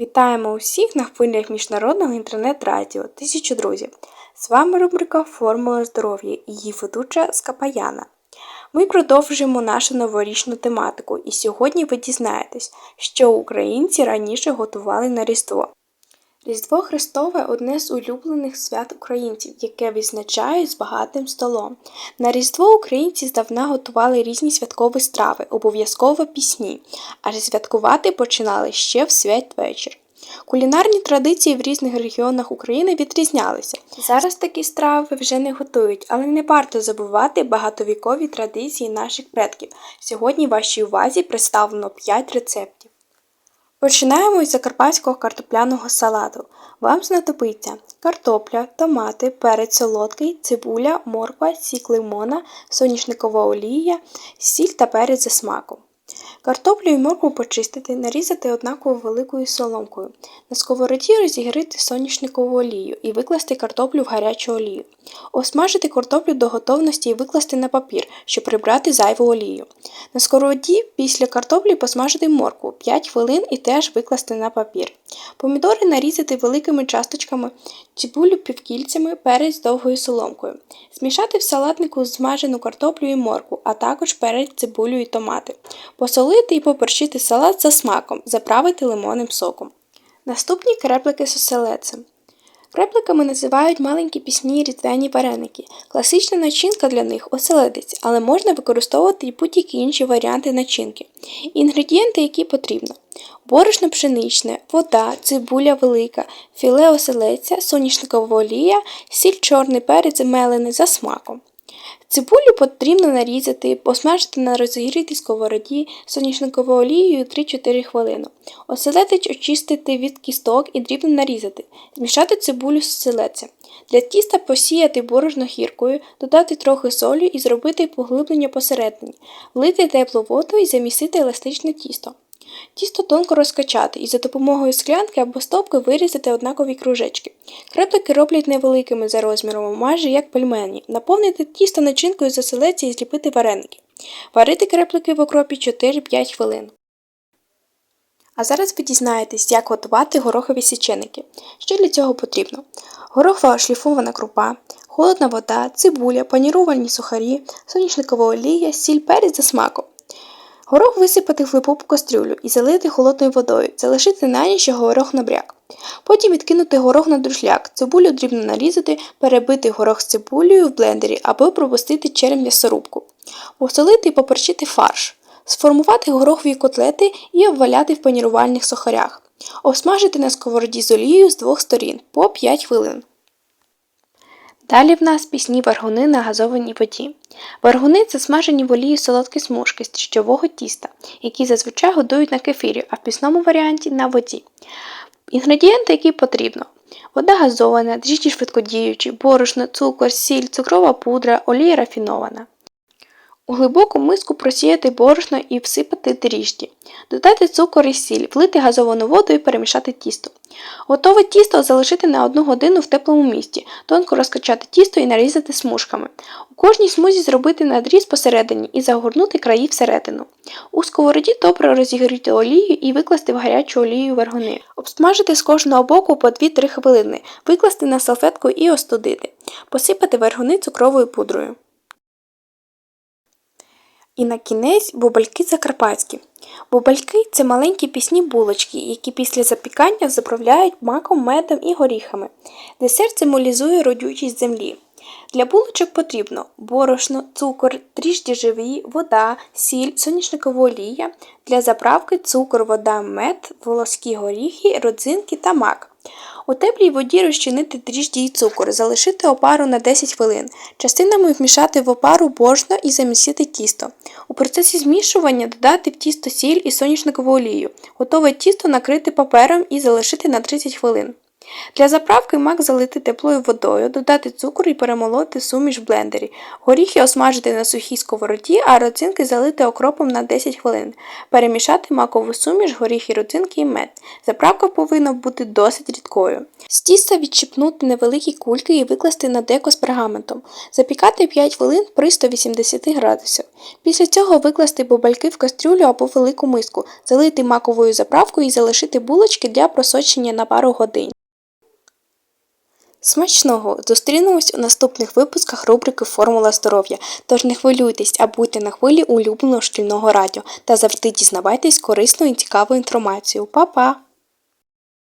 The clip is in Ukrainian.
Вітаємо усіх на хвилях міжнародного інтернет-радіо Тисячу друзів. З вами рубрика Формула здоров'я і її ведуча Скапаяна. Ми продовжуємо нашу новорічну тематику, і сьогодні ви дізнаєтесь, що українці раніше готували на Різдво. Різдво Христове одне з улюблених свят українців, яке відзначають з багатим столом. На Різдво українці здавна готували різні святкові страви, обов'язково пісні, аж святкувати починали ще в святвечір. Кулінарні традиції в різних регіонах України відрізнялися. Зараз такі страви вже не готують, але не варто забувати багатовікові традиції наших предків. Сьогодні вашій увазі представлено 5 рецептів. Починаємо із закарпатського картопляного салату. Вам знадобиться картопля, томати, перець солодкий, цибуля, морква, сік лимона, соняшникова олія, сіль та перець за смаком. Картоплю і моркву почистити, нарізати однаково великою соломкою. На сковороді розігріти соняшникову олію і викласти картоплю в гарячу олію. Осмажити картоплю до готовності і викласти на папір, щоб прибрати зайву олію. На сковороді після картоплі посмажити моркву 5 хвилин і теж викласти на папір. Помідори нарізати великими часточками, цибулю півкільцями, перець довгою соломкою. Змішати в салатнику змажену картоплю і моркву, а також перець, цибулю і томати. Посолити і поперчити салат за смаком, заправити лимонним соком. Наступні креплики з оселедцем. Крепликами називають маленькі пісні різдвяні вареники. Класична начинка для них оселедець, але можна використовувати і будь-які інші варіанти начинки. Інгредієнти, які потрібно: борошно пшеничне, вода, цибуля велика, філе оселедця, соняшникова олія, сіль чорний перець мелений за смаком. Цибулю потрібно нарізати, посмажити на розігрітій сковороді соняшниковою олією 3-4 хвилини. Оселедець очистити від кісток і дрібно нарізати, змішати цибулю з оселедцем. Для тіста посіяти борошно гіркою, додати трохи солі і зробити поглиблення посередині, влити теплу воду і замісити еластичне тісто. Тісто тонко розкачати і за допомогою склянки або стопки вирізати однакові кружечки. Креплики роблять невеликими за розміром, майже як пельмені. Наповнити тісто начинкою з і зліпити вареники. Варити креплики в окропі 4-5 хвилин. А зараз ви дізнаєтесь, як готувати горохові січеники. Що для цього потрібно? Горохова шліфована крупа, холодна вода, цибуля, паніровані сухарі, соняшникова олія, сіль перець за смаком. Горох висипати в глибоку кастрюлю і залити холодною водою, залишити на ніч, горох набряк. Потім відкинути горох на друшляк, цибулю дрібно нарізати, перебити горох з цибулею в блендері або пропустити через м'ясорубку. Посолити і поперчити фарш. Сформувати горохові котлети і обваляти в панірувальних сухарях. Обсмажити на сковороді з олією з двох сторін по 5 хвилин. Далі в нас пісні варгуни на газованій воді. Варгуни це смажені в олії солодкі смужки з тіщового тіста, які зазвичай годують на кефірі, а в пісному варіанті на воді. Інгредієнти, які потрібно: вода газована, дріжджі швидкодіючі, борошно, цукор, сіль, цукрова пудра, олія рафінована. У глибоку миску просіяти борошно і всипати дріжджі, додати цукор і сіль, влити газовану воду і перемішати тісто. Готове тісто залишити на 1 годину в теплому місці, тонко розкачати тісто і нарізати смужками. У кожній смузі зробити надріз посередині і загорнути краї всередину. У сковороді добре розігріти олію і викласти в гарячу олію вергуни. Обсмажити з кожного боку по 2-3 хвилини, викласти на салфетку і остудити, посипати вергуни цукровою пудрою. І на кінець бубальки закарпатські. Бубальки це маленькі пісні булочки, які після запікання заправляють маком, медом і горіхами. Десерт символізує родючість землі. Для булочок потрібно борошно, цукор, дріжджі живі, вода, сіль, соняшникова олія. Для заправки цукор, вода, мед, волоські горіхи, родзинки та мак. У теплій воді розчинити дріжджі і цукор, залишити опару на 10 хвилин. Частинами вмішати в опару борошно і замісити тісто. У процесі змішування додати в тісто сіль і соняшникову олію. Готове тісто накрити папером і залишити на 30 хвилин. Для заправки мак залити теплою водою, додати цукор і перемолоти суміш в блендері. Горіхи осмажити на сухій сковороді, а родзинки залити окропом на 10 хвилин. Перемішати макову суміш, горіхи, родзинки і мед. Заправка повинна бути досить рідкою. З тіста відчіпнути невеликі кульки і викласти на деко з пергаментом. Запікати 5 хвилин при 180 градусах. Після цього викласти бобальки в кастрюлю або велику миску, залити маковою заправкою і залишити булочки для просочення на пару годин. Смачного! Зустрінемось у наступних випусках рубрики Формула здоров'я. Тож не хвилюйтесь, а будьте на хвилі улюбленого шкільного радіо та завжди дізнавайтесь корисну і цікаву інформацію. Па-па!